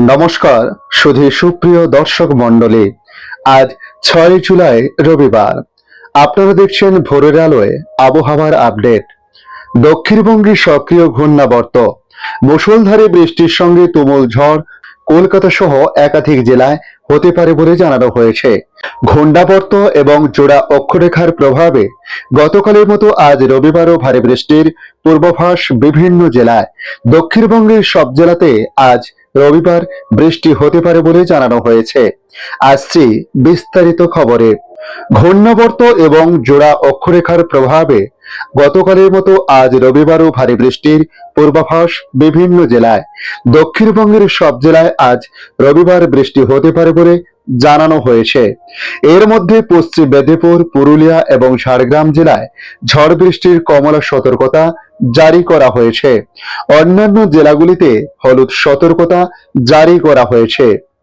নমস্কার সুধী সুপ্রিয় দর্শক মণ্ডলী। আজ ছয় জুলাই, রবিবার। আপনারা দেখছেন ভোরের আলোয় আবহাওয়ার আপডেট। দক্ষিণবঙ্গে সক্রিয় ঘূর্ণাবর্ত। মুষলধারে বৃষ্টির সঙ্গে তুমুল ঝড় কলকাতা সহ একাধিক জেলায় হতে পারে বলে জানানো হয়েছে। ঘূর্ণাবর্ত এবং জোড়া অক্ষরেখার প্রভাবে গতকালের মতো আজ রবিবারও ভারী বৃষ্টির পূর্বাভাস বিভিন্ন জেলায়। দক্ষিণবঙ্গের সব জেলাতে আজ রবিবার বৃষ্টি হতে পারে বলে জানানো হয়েছে। আসছি বিস্তারিত খবরে। ঘূর্ণাবর্ত এবং জোড়া অক্ষরেখার প্রভাবে গতকালের মতো আজ রবিবারও ভারী বৃষ্টির পূর্বাভাস বিভিন্ন জেলায়। দক্ষিণবঙ্গের সব জেলায় আজ রবিবার বৃষ্টি হতে পারে বলে জানানো হয়েছে। এর মধ্যে পশ্চিম মেদিনীপুর, পুরুলিয়া এবং ঝাড়গ্রাম জেলায় ঝড় বৃষ্টির কমলা সতর্কতা জারি করা হয়েছে। অন্যান্য জেলাগুলিতে হলুদ সতর্কতা জারি করা হয়েছে।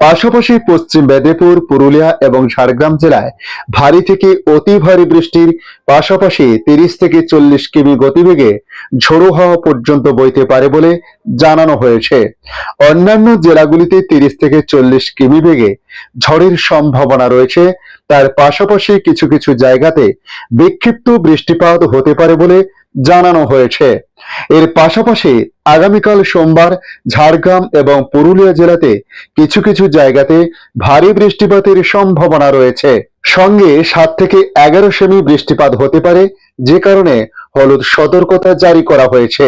পাশাপাশি পশ্চিম মেদিনীপুর, পুরুলিয়া এবং ঝাড়গ্রাম জেলায় ভারী থেকে অতি ভারী বৃষ্টির পাশাপাশি তিরিশ থেকে চল্লিশ কিমি গতিবেগে ঝোড়ো হাওয়া পর্যন্ত বইতে পারে বলে জানানো হয়েছে। অন্যান্য জেলাগুলিতে তিরিশ থেকে চল্লিশ কিমি বেগে ঝড়ের সম্ভাবনা রয়েছে। তার পাশাপাশি কিছু কিছু জায়গাতে বিক্ষিপ্ত বৃষ্টিপাত হতে পারে বলে জানানো হয়েছে। এর পাশাপাশি আগামীকাল সোমবার ঝাড়গ্রাম এবং পুরুলিয়া জেলাতে কিছু কিছু জায়গাতে ভারী বৃষ্টিপাতের সম্ভাবনা রয়েছে। সঙ্গে সাত থেকে এগারো সেমি বৃষ্টিপাত হতে পারে, যে কারণে হলুদ সতর্কতা জারি করা হয়েছে।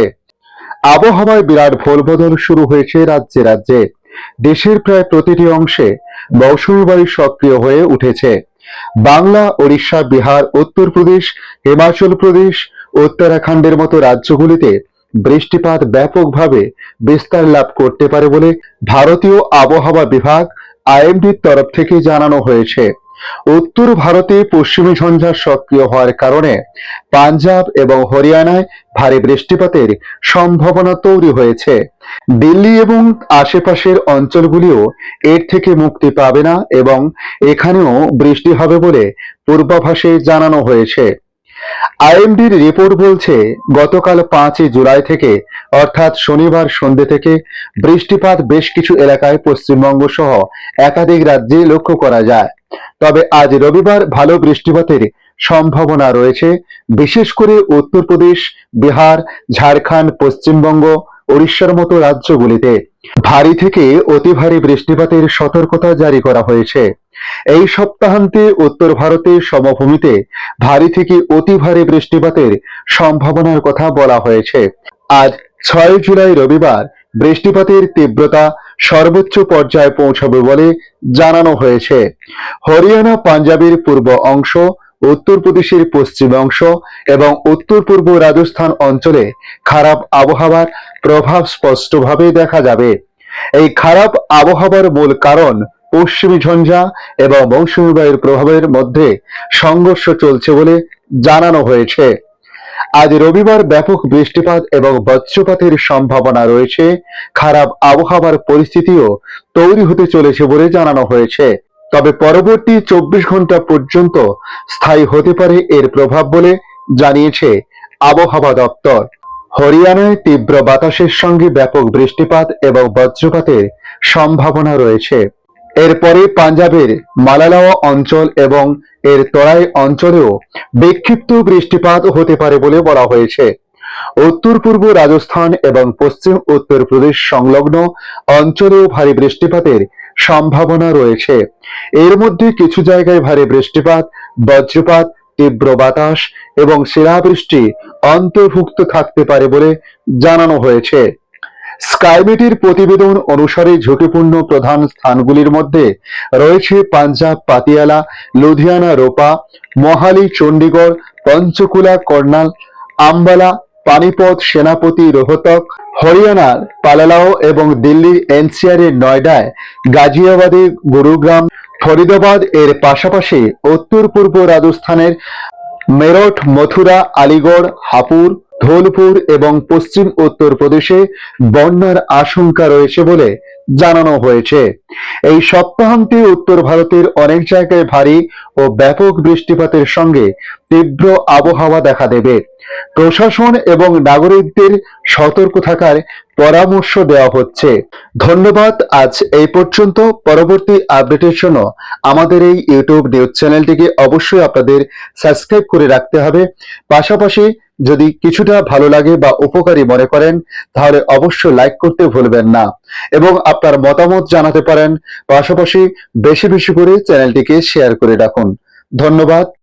আবহাওয়ায় বিরাট ভোলবদল শুরু হয়েছে রাজ্যে রাজ্যে। দেশের প্রায় প্রতিটি অংশে মৌসুমী বায়ু সক্রিয় হয়ে উঠেছে। বাংলা, ওড়িশা, বিহার, উত্তরপ্রদেশ, হিমাচল প্রদেশ উত্তরাখণ্ডের মতো রাজ্যগুলিতে বৃষ্টিপাত ব্যাপকভাবে বিস্তার লাভ করতে পারে বলে ভারতীয় আবহাওয়া বিভাগ আইএমডির তরফ থেকে জানানো হয়েছে। উত্তর ভারতে পশ্চিমী ঝঞ্ঝা সক্রিয় হওয়ার কারণে পাঞ্জাব এবং হরিয়ানায় ভারী বৃষ্টিপাতের সম্ভাবনা তৈরি হয়েছে। দিল্লি এবং আশেপাশের অঞ্চলগুলিও এর থেকে মুক্তি পাবে না এবং এখানেও বৃষ্টি হবে বলে পূর্বাভাসে জানানো হয়েছে। আইএমডির রিপোর্ট বলছে, গতকাল পাঁচই জুলাই থেকে, অর্থাৎ শনিবার সন্ধ্যে থেকে, বৃষ্টিপাত বেশ কিছু এলাকায় পশ্চিমবঙ্গ সহ একাধিক রাজ্যে লক্ষ্য করা যায়। তবে আজ রবিবার ভালো বৃষ্টিপাতের সম্ভাবনা রয়েছে, বিশেষ করে উত্তরপ্রদেশ, বিহার, ঝাড়খণ্ড, পশ্চিমবঙ্গ ওড়িশার মতো রাজ্যগুলিতে ভারী থেকে অতি ভারী বৃষ্টিপাতের সতর্কতা জারি করা হয়েছে। এই সপ্তাহান্তে উত্তর ভারতের সমভূমিতে ভারী থেকে অতি ভারী বৃষ্টিপাতের সম্ভাবনার কথা বলা হয়েছে। আজ ছয় জুলাই রবিবার বৃষ্টিপাতের তীব্রতা সর্বোচ্চ পর্যায়ে পৌঁছাবে বলে জানানো হয়েছে। হরিয়ানা, পাঞ্জাবের পূর্ব অংশ উত্তরপ্রদেশের পশ্চিম অংশ এবং উত্তর পূর্ব রাজস্থান অঞ্চলে খারাপ আবহাওয়ার প্রভাব স্পষ্টভাবে দেখা যাবে। এই খারাপ আবহাওয়ার মূল কারণ পশ্চিমী ঝঞ্ঝা এবং মৌসুমী বায়ুর প্রভাবের মধ্যে সংঘর্ষ চলছে বলে জানানো হয়েছে। আজ রবিবার ব্যাপক বৃষ্টিপাত এবং বজ্রপাতের সম্ভাবনা রয়েছে। খারাপ আবহাওয়ার পরিস্থিতিও তৈরি হতে চলেছে বলে জানানো হয়েছে। তবে পরবর্তী চব্বিশ ঘণ্টা পর্যন্ত স্থায়ী হতে পারে এর প্রভাব বলে জানিয়েছে আবহাওয়া দপ্তর। হরিয়ানায় তীব্র বাতাসের সঙ্গে ব্যাপক বৃষ্টিপাত এবং বজ্রপাতের সম্ভাবনা রয়েছে। এরপরে পাঞ্জাবের মালালাওয়া অঞ্চল এবং এর তরাই অঞ্চলেও বিক্ষিপ্ত বৃষ্টিপাত হতে পারে বলে বলা হয়েছে। উত্তর পূর্ব রাজস্থান এবং পশ্চিম উত্তরপ্রদেশ সংলগ্ন অঞ্চলেও ভারী বৃষ্টিপাতের সম্ভাবনা রয়েছে। এর মধ্যে কিছু জায়গায় ভারী বৃষ্টিপাত, বজ্রপাত, তীব্র বাতাস এবং শিলাবৃষ্টি অন্তর্ভুক্ত থাকতে পারে বলে জানানো হয়েছে। স্কাইমেটের প্রতিবেদন অনুসারে ঝুঁকিপূর্ণ প্রধান স্থানগুলির মধ্যে রয়েছে পাঞ্জাব, পাতিয়ালা, লুধিয়ানা, রোপা, মহালি, চণ্ডীগড়, পঞ্চকুলা, কর্নাল, আম্বালা পানিপথ সেনাপতি রোহতক, হরিয়ানার পালালাও এবং দিল্লির এনসিআর এর নয়ডায় গাজিয়াবাদে গুরুগ্রাম, ফরিদাবাদ এর পাশাপাশি উত্তর পূর্ব রাজস্থানের মেরঠ, মথুরা, আলিগড়, হাপুর ধোলপুর এবং পশ্চিম উত্তর প্রদেশে বন্যার আশঙ্কা রয়েছে বলে জানানো হয়েছে। এই সপ্তাহান্তে উত্তর ভারতের অনেক জায়গায় ভারী ও ব্যাপক বৃষ্টিপাতের সঙ্গে তীব্র আবহাওয়া দেখা দেবে। প্রশাসন এবং নাগরিকদের সতর্ক থাকার পরামর্শ দেওয়া হচ্ছে। ধন্যবাদ, আজ এই পর্যন্ত। পরবর্তী আপডেটের জন্য আমাদের এই ইউটিউব নিউজ চ্যানেলটিকে অবশ্যই আপনাদের সাবস্ক্রাইব করে রাখতে হবে। পাশাপাশি যদি কিছুটা ভালো লাগে বা উপকারী মনে করেন, তাহলে অবশ্যই লাইক করতে ভুলবেন না। এবং আপনার মতামত জানাতে পারেন। পাশাপাশি বেশি বেশি করে চ্যানেলটিকে শেয়ার করে রাখুন। ধন্যবাদ।